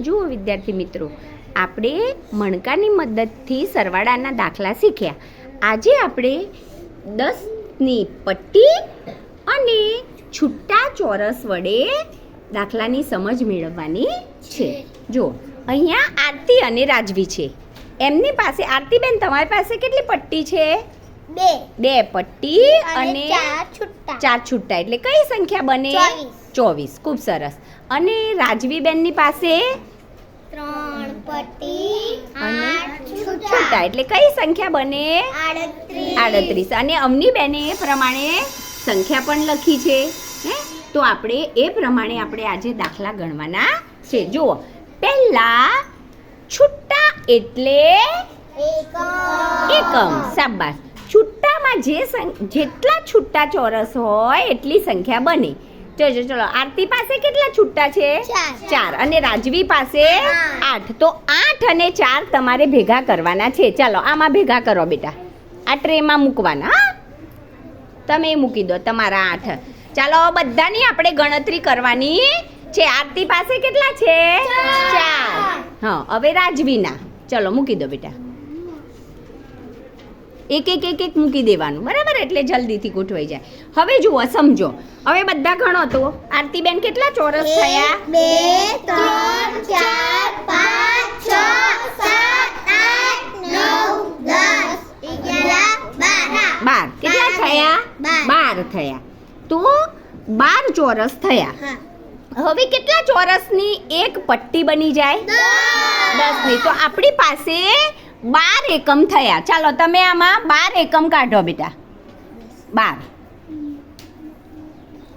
જુઓ વિદ્યાર્થી મિત્રો આપણે મણકાની મદદથી સરવાળાના દાખલા શીખ્યા. આજે આપણે દસની પટ્ટી અને છૂટા ચોરસ વડે દાખલાની સમજ મેળવવાની છે. જો અહીંયા આરતી અને રાજવી છે. એમની પાસે આરતીબેન તમારી પાસે કેટલી પટ્ટી છે? બે. બે પટ્ટી અને અને ચાર છુટ્ટા ચાર છૂટા. એટલે કઈ સંખ્યા બને? ચોવીસ. ખૂબ સરસ. અને રાજવીબેનની પાસે? ત્રણ પટ્ટી છૂટા. એટલે કઈ સંખ્યા બને? આડત્રીસ. અને અમની બેને એ પ્રમાણે સંખ્યા પણ લખી છે હે? તો આપણે એ પ્રમાણે આપણે આજે દાખલા ગણવાના છે. જુઓ. પહેલા છુટ્ટા એટલે એકમ. શાબાશ. છુટ્ટામાં જે જેટલા છુટ્ટા ચોરસ હોય એટલી સંખ્યા બને. ચલો ચલો આરતી પાસે કેટલા છૂટા છે? ચાર. અને રાજવી પાસે આઠ. તો આઠ અને ચાર તમારે ભેગા કરવાના છે. ચાલો આમાં ભેગા કરો બેટા. આ ટ્રેમાં મૂકવાના હા? તમે મૂકી દો તમારા આઠ. ચાલો બધાની આપણે ગણતરી કરવાની છે. આરતી પાસે કેટલા છે? ચાર. હા હવે રાજવીના. ચલો મૂકી દો બેટા. એક એક એક એક મૂકી દેવાનું. બરાબર? એટલે જલ્દીથી ગોઠવાઈ જાય. હવે જુઓ સમજો. હવે બધા ગણો તો. આરતીબેન કેટલા ચોરસ થયા? બે ત્રણ ચાર પાંચ છ સાત આઠ નવ દસ અગિયાર બાર. બાર. કેટલા થયા? બાર. બાર થયા. તો બાર ચોરસ થયા. હવે કેટલા ચોરસની એક પટ્ટી બની જાય? દસની તો આપણી પાસે બાર એકમ થયા. ચાલો તમે આમાં બાર એકમ કાઢો બેટા. બાર.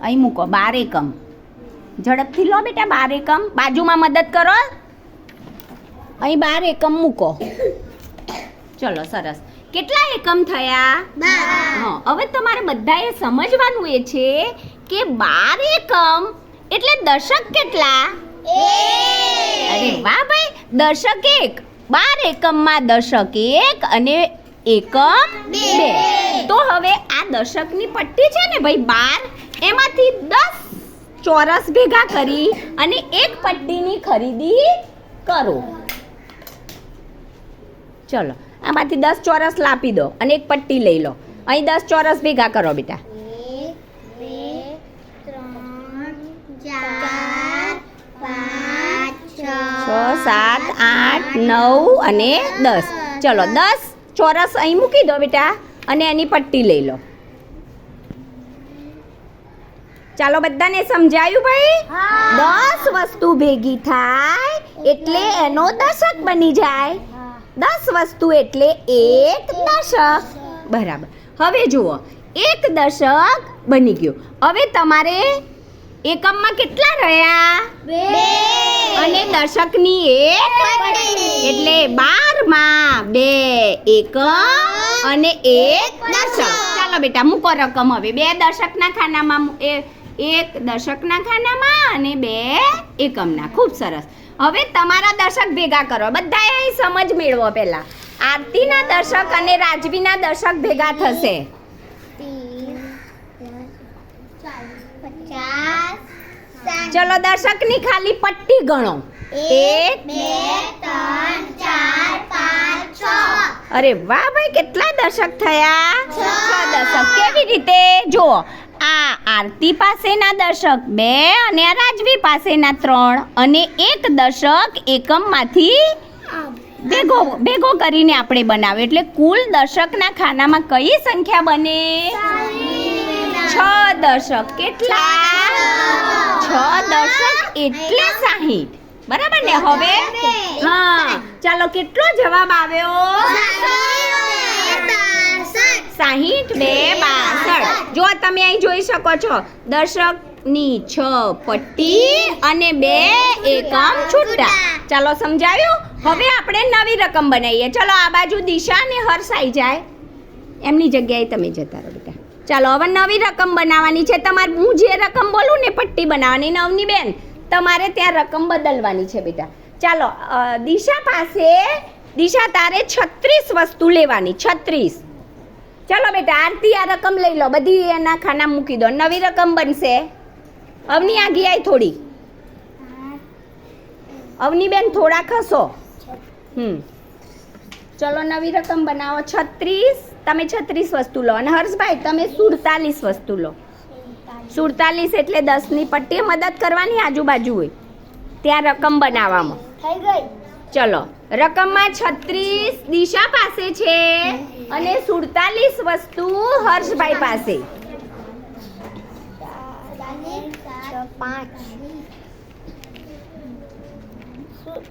અહીં મૂકો બાર એકમ. ઝડપથી લો બેટા બાર એકમ. બાજુમાં મદદ કરો. અહીં બાર એકમ મૂકો. ચલો સરસ. કેટલા એકમ થયા? હા હવે તમારે બધાએ સમજવાનું એ છે કે બાર એકમ એટલે દશક કેટલા? અરે વાહ ભાઈ દશક એક. બાર એકમમાં દશક એક અને એકમ બે. તો હવે આ દશકની પટ્ટી છે ને ભાઈ બાર, એમાંથી દસ ચોરસ ભેગા કરી અને એક પટ્ટીની ખરીદી કરો. ચલો, આમાંથી દસ ચોરસ લાપી દો અને એક પટ્ટી લઈ લો. અહીં દસ ચોરસ ભેગા કરો બેટા એક બે ત્રણ ચાર પાંચ છ છ સાત આઠ નવ અને દસ. ચલો દસ ચોરસ અહીં મૂકી દો બેટા અને એની પટ્ટી લઈ લો. ચાલો બધાને સમજાયું ભાઈ? દસ વસ્તુ ભેગી થાય એટલે એનો દશક બની જાય. દસ વસ્તુ એટલે એક દશક. બરાબર. હવે જુઓ એક દશક બની ગયો. હવે તમારે એકમમાં કેટલા રહ્યા? બે. અને દશકની એક એટલે એટલે બારમાં બે એકમ અને એક દશક ચાલો બેટા મૂકો રકમ હવે. બે દશકના ખાનામાં એ એક દશકના ખાનામાં અને બે એકમના. ખૂબ સરસ. હવે તમારા દશક ભેગા કરો. બધાએ અહીં સમજ મેળવો પહેલા. આરતીના દશક અને રાજવીના દશક ભેગા થશે. પચાસ ચલો દર્શકની ખાલી પટ્ટી ગણો. એક, બે, ત્રણ, ચાર, પાંચ, છ. અરે વાહ ભાઈ, કેટલા દશક થયા? છ. દશક કેવી રીતે? જુઓ, આ આરતી પાસેના દર્શક બે અને આ રાજવી પાસેના ત્રણ અને એક દશક એકમમાંથી ભેગો ભેગો કરીને આપણે બનાવ્યો એટલે કુલ દર્શકના ખાનામાં કઈ સંખ્યા બને? છ દશક. કેટલા? છ દશક એટલે સાહીઠ. બરાબર ને હવે? હા. ચાલો, કેટલો જવાબ આવ્યો? સાહીઠ બે બાસઠ. જો તમે અહીં જોઈ શકો છો, દશકની છ પટ્ટી અને બે એકમ છૂટા. ચાલો સમજાવ્યું હવે આપણે નવી રકમ બનાવીએ. ચલો, આ બાજુ દિશા અને હર્ષ આવી જાય. એમની જગ્યાએ તમે જતા રહો. ચાલો હવે નવી રકમ બનાવવાની છે. તમારે હું જે રકમ બોલું ને પટ્ટી બનાવવાની. નવની બેન તમારે ત્યાં રકમ બદલવાની છે બેટા. ચાલો દિશા પાસે દિશા તારે છત્રીસ વસ્તુ લેવાની છત્રીસ. ચાલો બેટા આરતી આ રકમ લઈ લો. બધી એના ખાના મૂકી દો. નવી રકમ બનશે. અવની આગી આય થોડી. અવની બેન થોડા ખસો હમ. ચલો નવી રકમ બનાવો. છત્રીસ તમે છત્રીસ વસ્તુ લો. અને હર્ષભાઈ તમે સુડતાલીસ વસ્તુ લો. સુડતાલીસ એટલે દસની પટ્ટી મદદ કરવાની આજુબાજુ હોય. ત્યાં રકમ બનાવવામાં. થઈ ગઈ. ચલો રકમમાં છત્રીસ દિશા પાસે છે અને સુડતાલીસ વસ્તુ હર્ષભાઈ પાસે. પાંચ.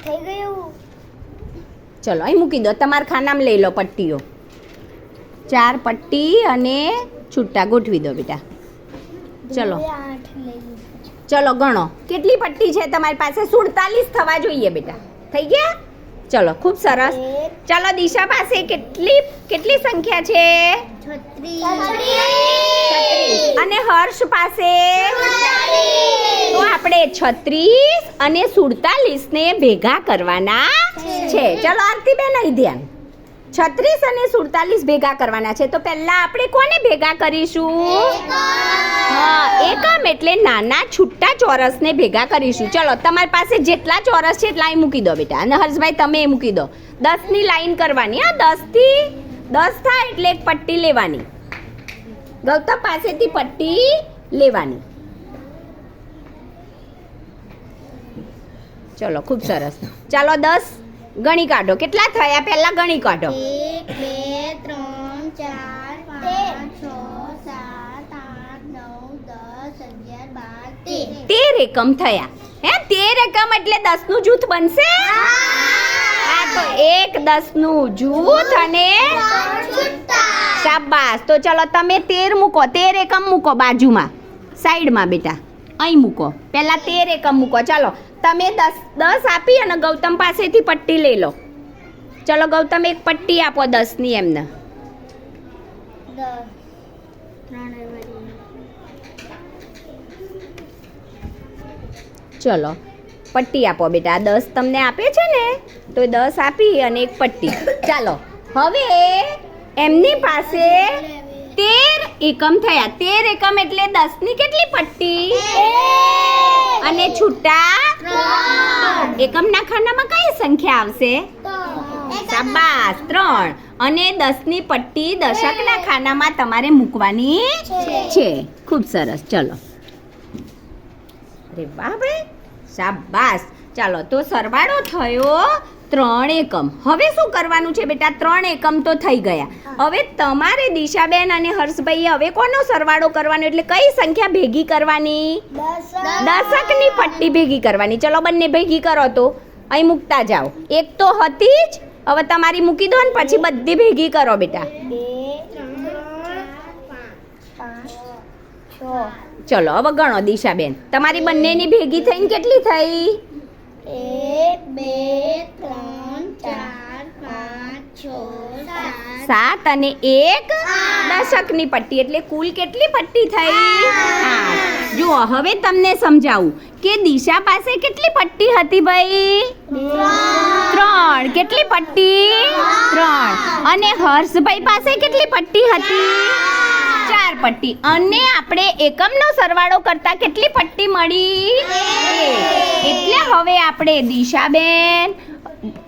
થઈ ગયું? ચલો અહીં મૂકી દો. તમારા ખાનામાં લઈ લો પટ્ટીઓ. ચાર પટ્ટી અને છૂટા ગોઠવી દો બેટા. ચલો. ચલો ગણો. કેટલી પટ્ટી છે તમારી પાસે? સુડતાલીસ થવા જોઈએ બેટા. થઈ ગયા? ચલો ખૂબ સરસ. ચલો દિશા પાસે કેટલી કેટલી સંખ્યા છે? અને હર્ષ પાસે? તો આપણે છત્રીસ અને સુડતાલીસ ને ભેગા કરવાના છે. ચલો આરતીબેન અહીં ધ્યાન. છત્રીસ અને સુડતાલીસ ભેગા કરવાના છે. તો પહેલા આપણે કોને ભેગા કરીશું? હા, એકમ એટલે નાના છૂટા ચોરસને ભેગા કરીશું. ચલો, તમારી પાસે જેટલા ચોરસ છે એટલા મૂકી દો બેટા. અને હર્ષભાઈ, તમે એ મૂકી દો. દસની લાઈન કરવાની, હા, દસથી દસ થાય એટલે એક પટ્ટી લેવાની. ગૌતમ પાસેથી પટ્ટી લેવાની. ચલો ખૂબ સરસ. ચાલો દસ ગણી કાઢો. કેટલા થયા? પહેલા ગણી કાઢો. એક બે ત્રણ ચાર પાંચ છ સાત આઠ નવ દસ અગિયાર બાર તેર. એકમ થયા. હે તેર એકમ એટલે દસનું જૂથ બનશે? હા. તો એક દસનું જૂથ અને શાબાશ. તો ચલો તમે તેર મૂકો. તેર એકમ મૂકો બાજુમાં. સાઈડમાં બેટા. અહીં મૂકો. પહેલા તેર એકમ મૂકો. ચાલો તમે દસ દસ આપી અને ગૌતમ પાસેથી પટ્ટી લઈ લો. ચલો ગૌતમ એક પટ્ટી આપો દસની એમને. દસની વાળી ચલો પટ્ટી આપો બેટા. આ દસ તમને આપે છે ને તો દસ આપી અને એક પટ્ટી. ચાલો હવે એમની પાસે તેર એકમ થયા. તેર એકમ એટલે દસની કેટલી પટ્ટી? અને છૂટા? એકમના ખાનામાં કઈ સંખ્યા આવશે? શાબાશ ત્રણ. અને દસની પટ્ટી દશકના ખાનામાં તમારે મૂકવાની છે. ખૂબ સરસ. ચલો. અરે ભાઈ શાબાશ ચાલો તો સરવાળો થયો ત્રણ એકમ. હવે શું કરવાનું છે બેટા? ત્રણ એકમ તો થઈ ગયા. હવે તમારે દિશાબેન અને હર્ષભાઈએ હવે કોનો સરવાળો કરવાનો? એટલે કઈ સંખ્યા ભેગી કરવાની? દશકની પટ્ટી ભેગી કરવાની. ચલો બંને ભેગી કરો તો. અહીં મૂકતા જાઓ. એક તો હતી જ. હવે તમારી મૂકી દો ને પછી બધી ભેગી કરો બેટા. ચલો હવે ગણો દિશાબેન. તમારી બંનેની ભેગી થઈને કેટલી થઈ? એક બે ત્રણ સાત. અને એક દશકની પટ્ટી એટલે કુલ કેટલી પટ્ટી થઈ? આઠ. જુઓ હવે તમને સમજાવું કે દિશા પાસે કેટલી પટ્ટી હતી ભાઈ? ત્રણ. કેટલી પટ્ટી? ત્રણ. અને હર્ષભાઈ પાસે કેટલી પટ્ટી હતી? ચાર પટ્ટી. અને આપણે એકમનો સરવાળો કરતા કેટલી પટ્ટી મળી? એટલે હવે આપણે દિશાબેન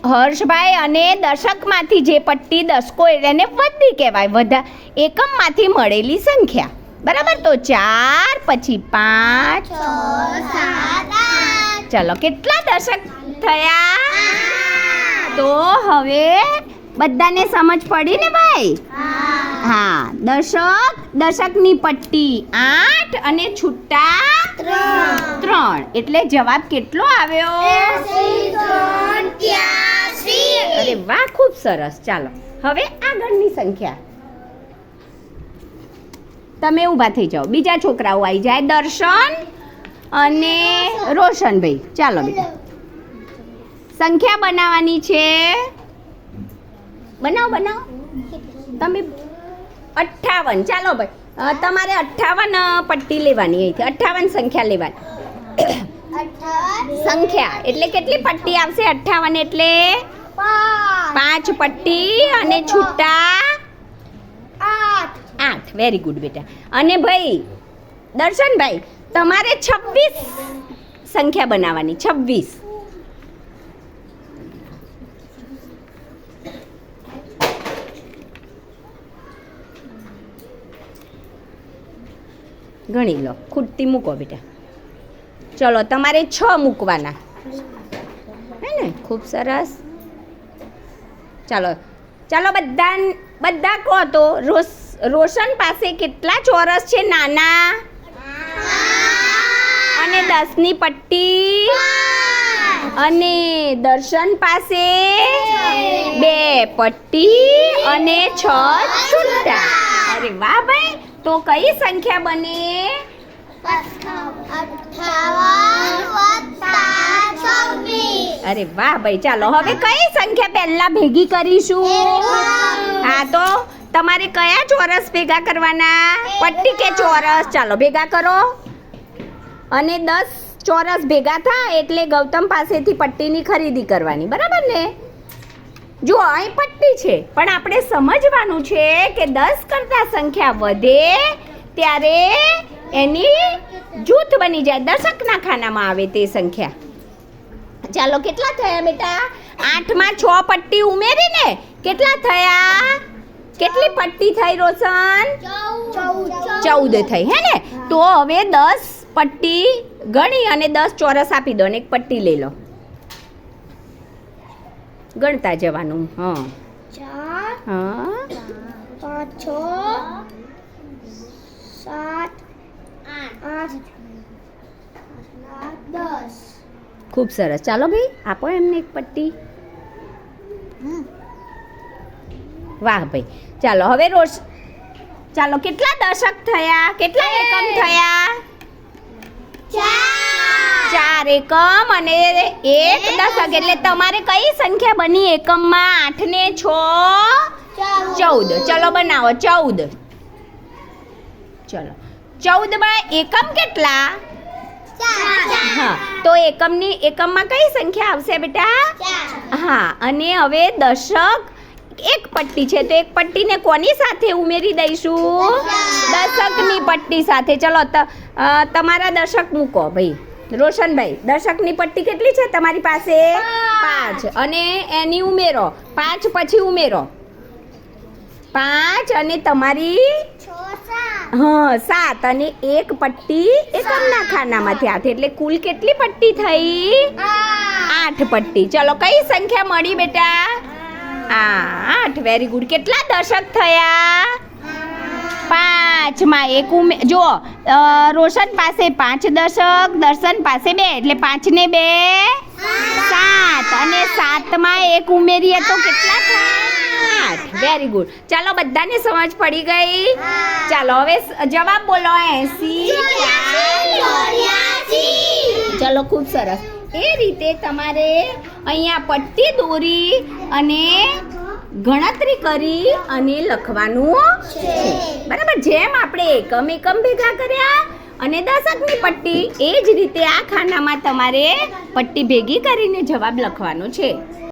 હર્ષભાઈ અને દશકમાંથી જે પટ્ટી દશકો એને વધી કહેવાય વધા એકમમાંથી મળેલી સંખ્યા. બરાબર? તો ચાર પછી પાંચ. ચલો કેટલા દશક થયા? તો હવે બધાને સમજ પડી ને ભાઈ? હા દશક દશકની પટ્ટી આઠ અને છૂટા ત્રણ. એટલે જવાબ કેટલો આવ્યો? અરે વાહ ખૂબ સરસ. ચાલો હવે આગળની સંખ્યા. તમે ઊભા થઈ જાઓ. બીજા છોકરાઓ આવી જાય. દર્શન અને રોશનભાઈ. ચાલો બેટા. સંખ્યા બનાવવાની છે. બનાવો બનાવો. તમે અઠ્ઠાવન. ચાલો ભાઈ. તમારે અઠ્ઠાવન પટ્ટી લેવાની અહીંથી. અઠ્ઠાવન સંખ્યા લેવાની. સંખ્યા. એટલે કેટલી પટ્ટી આવશે? અઠ્ઠાવન એટલે પાંચ. પટ્ટી અને છૂટા આઠ. આઠ. વેરી ગુડ બેટા. અને ભાઈ દર્શનભાઈ તમારે છવ્વીસ સંખ્યા બનાવવાની. છવ્વીસ. ગણી લો, ખૂટતી મૂકો બેટા. ચલો, તમારે છ મૂકવાના. હે ને? ખૂબ સરસ. ચાલો ચાલો બધા બધા કહો તો રોશ રોશન પાસે કેટલા ચોરસ છે, નાના? અને દસની પટ્ટી? અને દર્શન પાસે? બે પટ્ટી અને છ છૂટા. અરે વાહ ભાઈ તો કઈ સંખ્યા બને? અરે વાહ ભાઈ ચાલો હવે કઈ સંખ્યા પહેલા ભેગી કરીશું? હા તો તમારે કયા ચોરસ ભેગા કરવાના? પટ્ટી કે ચોરસ? ચાલો ભેગા કરો. અને દસ ચોરસ ભેગા થાય એટલે ગૌતમ પાસેથી પટ્ટીની ખરીદી કરવાની બરાબર ને? જો અહીં પટ્ટી છે, પણ આપણે સમજવાનું છે કે દસ કરતાં સંખ્યા વધે ત્યારે એની જૂથ બની જાય. દશકના ખાનામાં આવે તે સંખ્યા. ચાલો કેટલા થયા બેટા? આઠમાં છ પટ્ટી ઉમેરીને કેટલા થયા? કેટલી પટ્ટી થઈ રોશન? ચૌદ થઈ, હે ને? તો હવે દસ પટ્ટી ગણી અને દસ ચોરસ આપી દો અને એક પટ્ટી લઈ લો. ગણતા જવાનું હા. હા. પાંચ છ સાત આઠ દસ. ખૂબ સરસ. ચાલો ભાઈ આપો એમને એક પટ્ટી. વાહ ભાઈ. ચાલો હવે રોજ ચાલો કેટલા દશક થયા? કેટલા એકમ થયા? ચાર. એકમ અને એક દશક એટલે તમારે કઈ સંખ્યા બની? એકમમાં આઠ ને છ? ચૌદ. ચલો બનાવો ચૌદ. ચલો. ચૌદમાં એકમ કેટલા? હા. તો એકમની એકમમાં કઈ સંખ્યા આવશે બેટા? હા. અને હવે દશક એક પટ્ટી છે. તો એક પટ્ટીને કોની સાથે ઉમેરી દઈશું? દશકની. પટ્ટી સાથે. ચલો ત- તમારા દશક મૂકો ભાઈ. રોશનભાઈ દશકની પટ્ટી કેટલી છે તમારી પાસે? પાંચ. અને એની ઉમેરો. પાંચ પછી ઉમેરો. પાંચ અને તમારી? હા સાત. અને એક પટ્ટી એકમના ખાનામાંથી આઠ એટલે કુલ કેટલી પટ્ટી થઈ? આઠ. પટ્ટી. ચલો કઈ સંખ્યા મળી બેટા? આ આઠ. વેરી ગુડ કેટલા દશક થયા? પાંચમાં એક ઉમે જો રોશન પાસે પાંચ દશક દર્શન પાસે બે, એટલે પાંચ ને બે, સાત. અને સાતમાં એક ઉમેરીએ તો કેટલા થાય? આઠ. વેરી ગુડ ચાલો, બધાને સમજ પડી ગઈ? ચાલો, હવે જવાબ બોલો એસી. ચાલો, ખૂબ સરસ. એ રીતે તમારે અહીંયા પટ્ટી દોરી અને ગણતરી કરી અને લખવાનું છે. બરાબર? જેમ આપણે એકમ એકમ ભેગા કર્યા અને દશકની પટ્ટી, એ જ રીતે આ ખાનામાં તમારે પટ્ટી ભેગી કરીને જવાબ લખવાનો છે.